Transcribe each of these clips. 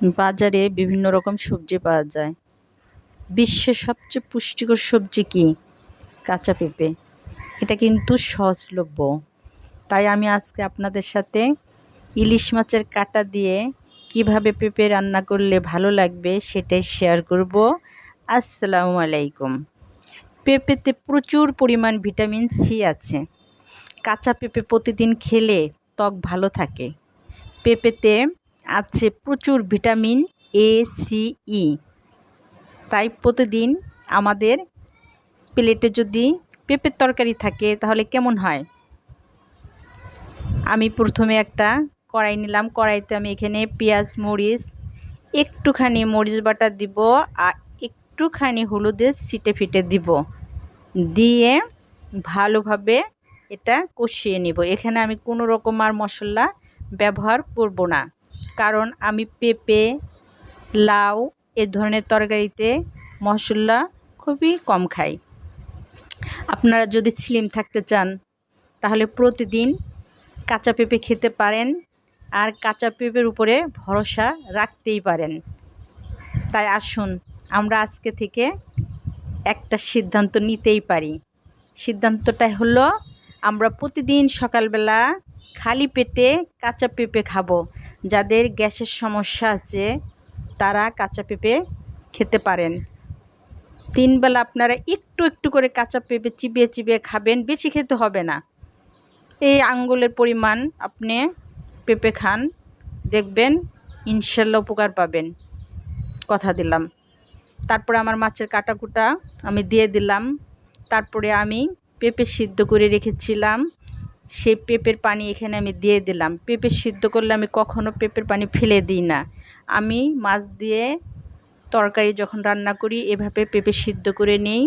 বাজারে বিভিন্ন রকম সবজি পাওয়া যায়। বিশ্বের সবচেয়ে পুষ্টিকর সবজি কি? কাঁচা পেঁপে। এটা কিন্তু সহজলভ্য। তাই আমি আজকে আপনাদের সাথে ইলিশ মাছের কাটা দিয়ে কীভাবে পেঁপে রান্না করলে ভালো লাগবে সেটাই শেয়ার করব। আসসালামু আলাইকুম। পেঁপেতে প্রচুর পরিমাণ ভিটামিন সি আছে। কাঁচা পেঁপে প্রতিদিন খেলে ত্বক ভালো থাকে। পেঁপেতে আছে প্রচুর ভিটামিন এ সি ই তাই প্রতিদিন আমাদের প্লেটে যদি পেঁপের তরকারি থাকে, তাহলে কেমন হয়? আমি প্রথমে একটা কড়াই নিলাম। কড়াইতে আমি এখানে পেঁয়াজ, মরিচ, একটুখানি মরিচ বাটা দিব আর একটুখানি হলুদের সিটে ফিটে দিব। দিয়ে ভালোভাবে এটা কষিয়ে নিব। এখানে আমি কোনো রকম আর মশলা ব্যবহার করব না। কারণ আমি পেঁপে, লাউ এ ধরনের তরকারিতে মশলা খুবই কম খাই। আপনারা যদি স্লিম থাকতে চান, তাহলে প্রতিদিন কাঁচা পেঁপে খেতে পারেন আর কাঁচা পেঁপের উপরে ভরসা রাখতেই পারেন। তাই আসুন, আমরা আজকে থেকে একটা সিদ্ধান্ত নিতেই পারি। সিদ্ধান্তটা হলো, আমরা প্রতিদিন সকালবেলা খালি পেটে কাঁচা পেঁপে খাব। যাদের গ্যাসের সমস্যা আছে, তারা কাঁচা পেঁপে খেতে পারেন। তিনবেলা আপনারা একটু একটু করে কাঁচা পেঁপে চিবিয়ে চিবিয়ে খাবেন, বেশি খেতে হবে না। এই আঙ্গুলের পরিমাণ আপনি পেঁপে খান, দেখবেন ইনশাল্লাহ উপকার পাবেন। কথা দিলাম। তারপরে আমার মাছের কাটাকুটা আমি দিয়ে দিলাম। তারপরে আমি পেঁপে সিদ্ধ করে রেখেছিলাম। সেই পেঁপের পানি এখানে আমি দিয়ে দিলাম। পেঁপে সিদ্ধ করলে আমি কখনও পেঁপের পানি ফেলে দিই না। আমি মাছ দিয়ে তরকারি যখন রান্না করি, এভাবে পেঁপে সিদ্ধ করে নিই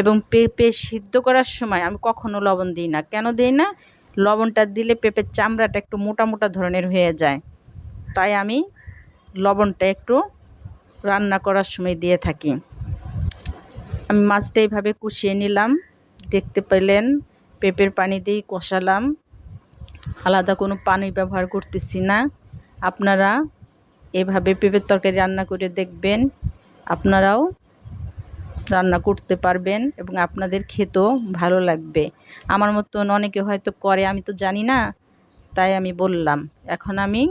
এবং পেঁপে সিদ্ধ করার সময় আমি কখনও লবণ দিই না। কেন দিই না? লবণটা দিলে পেঁপের চামড়াটা একটু মোটা মোটা ধরনের হয়ে যায়। তাই আমি লবণটা একটু রান্না করার সময় দিয়ে থাকি। আমি মাছটা এইভাবে কুচিয়ে নিলাম। দেখতে পেলেন পেঁপের পানি দিয়েই কষালাম। আলাদা কোনো পানি ব্যবহার করতেছি না। আপনারা এভাবে পেঁপের তরকারি রান্না করে দেখবেন। আপনারাও রান্না করতে পারবেন এবং আপনাদের খেতেও ভালো লাগবে। আমার মতন অনেকে হয়তো করে, আমি তো জানি না, তাই আমি বললাম। এখন আমি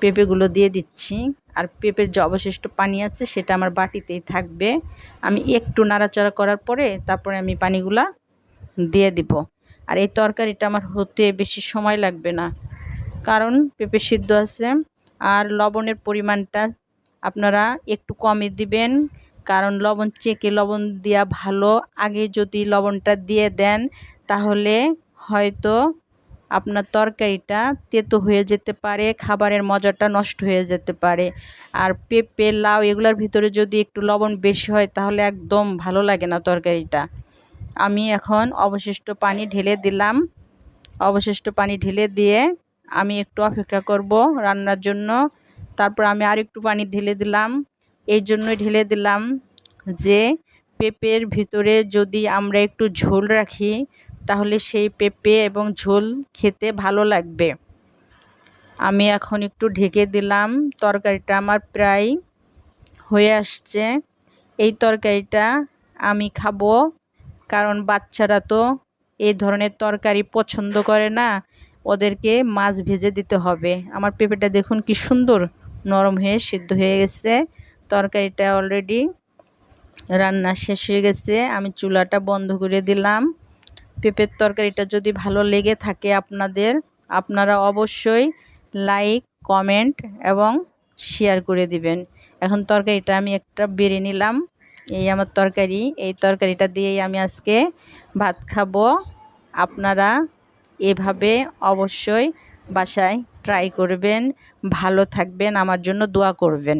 পেঁপেগুলো দিয়ে দিচ্ছি। আর পেঁপের যে অবশিষ্ট পানি আছে, সেটা আমার বাটিতেই থাকবে। আমি একটু নাড়াচাড়া করার পরে তারপরে আমি পানিগুলা দিয়ে দিব। আর এই তরকারিটা আমার হতে বেশি সময় লাগবে না। কারণ পেঁপে সিদ্ধ আছে আর লবণের পরিমাণটা আপনারা একটু কমে দিবেন। কারণ লবণ চেকে লবণ দেওয়া ভালো। আগে যদি লবণটা দিয়ে দেন তাহলে হয়তো আপনার তরকারিটা তেতো হয়ে যেতে পারে, খাবারের মজাটা নষ্ট হয়ে যেতে পারে। আর পেঁপে, লাউ এগুলোর ভিতরে যদি একটু লবণ বেশি হয় তাহলে একদম ভালো লাগে না তরকারিটা। আমি এখন অবশিষ্ট পানি ঢেলে দিলাম। অবশিষ্ট পানি ঢেলে দিয়ে আমি একটু অপেক্ষা করব রান্নার জন্য। তারপর আমি আর একটু পানি ঢেলে দিলাম। এই জন্যই ঢেলে দিলাম যে পেঁপের ভিতরে যদি আমরা একটু ঝোল রাখি, তাহলে সেই পেঁপে এবং ঝোল খেতে ভালো লাগবে। আমি এখন একটু ঢেকে দিলাম। তরকারিটা আমার প্রায় হয়ে আসছে। এই তরকারিটা আমি খাব কারণ বাচ্চারা তো এই ধরনের তরকারি পছন্দ করে না, ওদেরকে মাছ ভেজে দিতে হবে। আমার পেঁপেটা দেখুন কি সুন্দর নরম হয়ে সিদ্ধ হয়ে গেছে। তরকারিটা অলরেডি রান্না শেষ হয়ে গেছে। আমি চুলাটা বন্ধ করে দিলাম। পেঁপের তরকারিটা যদি ভালো লেগে থাকে আপনাদের, আপনারা অবশ্যই লাইক কমেন্ট এবং শেয়ার করে দিবেন। এখন তরকারিটা আমি একটা বেড়ে নিলাম। এই আমার তরকারি, এই তরকারিটা দিয়েই আমি আজকে ভাত খাব। আপনারা এভাবে অবশ্যই বাসায় ট্রাই করবেন, ভালো থাকবেন, আমার জন্য দোয়া করবেন।